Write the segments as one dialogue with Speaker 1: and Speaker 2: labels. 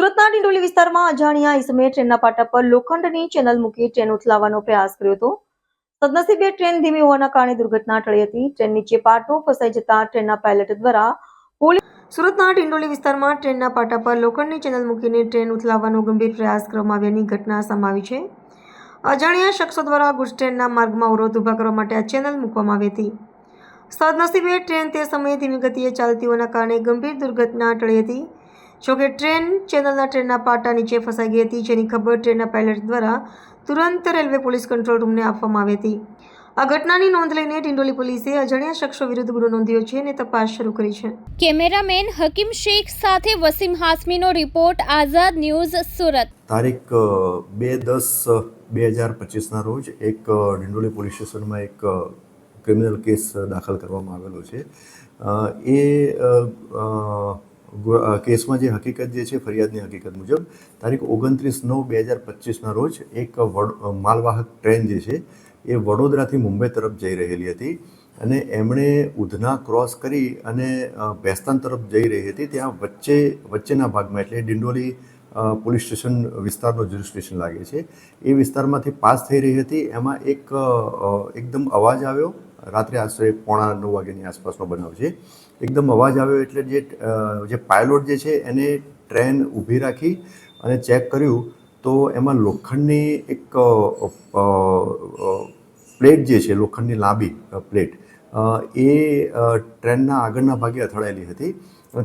Speaker 1: સુરતના ડિંડોલી વિસ્તારમાં અજાણ્યા ઇસમે ટ્રેનના પાટા પર લોખંડની ચેનલ મૂકી ટ્રેન ઉથલાવવાનો પ્રયાસ કર્યો હતો. સદનસીબે ટ્રેન ધીમી હોવાના કારણે દુર્ઘટના ટળી હતી. ટ્રેન નીચે પાટો ફસાઈ જતા ટ્રેનના પાયલટ દ્વારા પોલીસ સુરતના ડિંડોલી વિસ્તારમાં ટ્રેનના પાટા પર લોખંડની ચેનલ મૂકીને ટ્રેન ઉથલાવવાનો ગંભીર પ્રયાસ કરવામાં આવ્યાની ઘટના સમાવી છે. અજાણ્યા શખ્સો દ્વારા ગુજ ટ્રેનના માર્ગમાં અવરોધ ઊભા કરવા માટે આ ચેનલ મૂકવામાં આવી હતી. સદનસીબે ટ્રેન તે સમયે ધીમી ગતિએ ચાલતી હોવાના કારણે ગંભીર દુર્ઘટના ટળી હતી. જોકે ટ્રેન ચેનલના ટ્રેનના પાટા નીચે ફસાઈ ગઈ હતી જેની ખબર ટ્રેનના પાયલટ દ્વારા તુરંત રેલવે પોલીસ કંટ્રોલ રૂમને આપવામાં આવી હતી. આ ઘટનાની નોંધ લઈને ડિંડોલી પોલીસે અજાણ્યા શખ્સો વિરુદ્ધ ગુનો નોંધ્યો છે અને તપાસ શરૂ કરી છે.
Speaker 2: કેમેરામેન હકીમ શેખ સાથે વસીમ હાસમીનો રિપોર્ટ આઝાદ ન્યૂઝ સુરત.
Speaker 3: તારીખ બે દસ બે હજાર પચીસના રોજ એક ડિંડોલી પોલીસ સ્ટેશનમાં એક ક્રિમિનલ કેસ દાખલ કરવામાં આવેલો છે. એ કેસમાં જે હકીકત જે છે, ફરિયાદની હકીકત મુજબ, તારીખ ઓગણત્રીસ નવ બે હજાર પચીસના રોજ એક વડ માલવાહક ટ્રેન જે છે, એ વડોદરાથી મુંબઈ તરફ જઈ રહેલી હતી અને એમણે ઉધના ક્રોસ કરી અને ભેસ્તાન તરફ જઈ રહી હતી. ત્યાં વચ્ચે, વચ્ચેના ભાગમાં, એટલે ડિંડોલી પોલીસ સ્ટેશન વિસ્તારનો જ્યુરી સ્ટેશન લાગે છે. એ વિસ્તારમાંથી પાસ થઈ રહી હતી. એમાં એક એકદમ અવાજ આવ્યો. રાત્રે આશરે પોણા નવ વાગ્યાની આસપાસનો બનાવ છે. એકદમ અવાજ આવ્યો એટલે જે જે પાયલોટ જે છે એને ટ્રેન ઊભી રાખી અને ચેક કર્યું તો એમાં લોખંડની એક પ્લેટ જે છે, લોખંડની લાંબી પ્લેટ એ ટ્રેનના આગળના ભાગે અથડાયેલી હતી.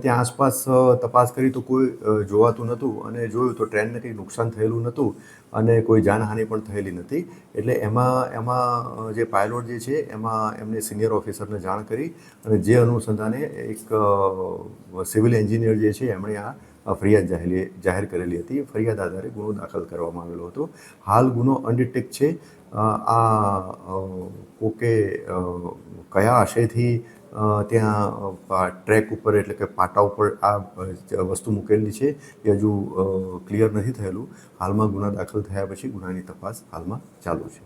Speaker 3: ત્યાં આસપાસ તપાસ કરી તો કોઈ જોવાતું નહોતું અને જોયું તો ટ્રેનને કંઈ નુકસાન થયેલું નહોતું અને કોઈ જાનહાનિ પણ થયેલી નથી. એટલે એમાં એમાં જે પાયલોટ જે છે, એમાં એમને સિનિયર ઓફિસરને જાણ કરી અને જે અનુસંધાને એક સિવિલ એન્જિનિયર જે છે, એમણે આ ફરિયાદ જાહેર જાહેર કરેલી હતી. ફરિયાદ આધારે ગુનો દાખલ કરવામાં આવેલો હતો. હાલ ગુનો અનડિટેક છે. આ કોકે કયા આશયથી ત્યાં ટ્રેક ઉપર એટલે કે પાટા ઉપર આ વસ્તુ મૂકેલી છે એ હજુ ક્લિયર નથી થયેલું. હાલમાં ગુના દાખલ થયા પછી ગુનાની તપાસ હાલમાં ચાલુ છે.